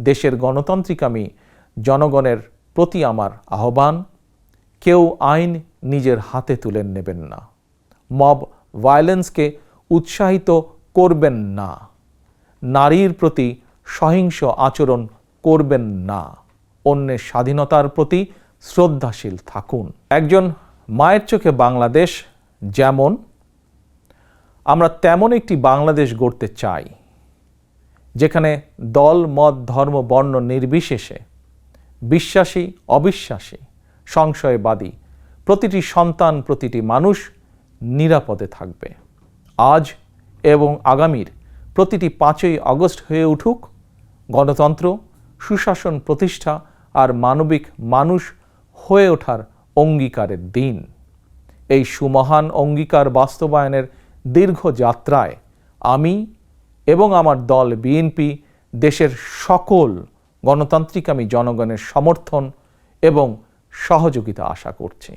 দেশের গণতান্ত্রিকামী জনগণের প্রতি আমার আহ্বান, কেউ আইন নিজের হাতে তুলে নেবেন না। মব ভায়োলেন্সকে উৎসাহিত করবেন না। নারীর প্রতি সহিংস আচরণ করবেন না। অন্যের স্বাধীনতার প্রতি শ্রদ্ধাশীল থাকুন। একজন মায়ের চোখে বাংলাদেশ যেমন, আমরা তেমন একটি বাংলাদেশ গড়তে চাই। যেখানে দল, মত, ধর্ম, বর্ণ নির্বিশেষে, বিশ্বাসী, অবিশ্বাসী, সংশয়বাদী, প্রতিটি সন্তান, প্রতিটি মানুষ নিরাপদে থাকবে। আজ এবং আগামীর প্রতিটি পাঁচই আগস্ট হয়ে উঠুক, গণতন্ত্র, সুশাসন প্রতিষ্ঠা আর মানবিক মানুষ হয়ে ওঠার অঙ্গীকারের দিন। এই সুমহান অঙ্গীকার বাস্তবায়নের দীর্ঘ যাত্রায় আমি এবং আমার দল বিএনপি দেশের সকল গণতান্ত্রিক আমি জনগণের সমর্থন এবং সহযোগিতা আশা করছি।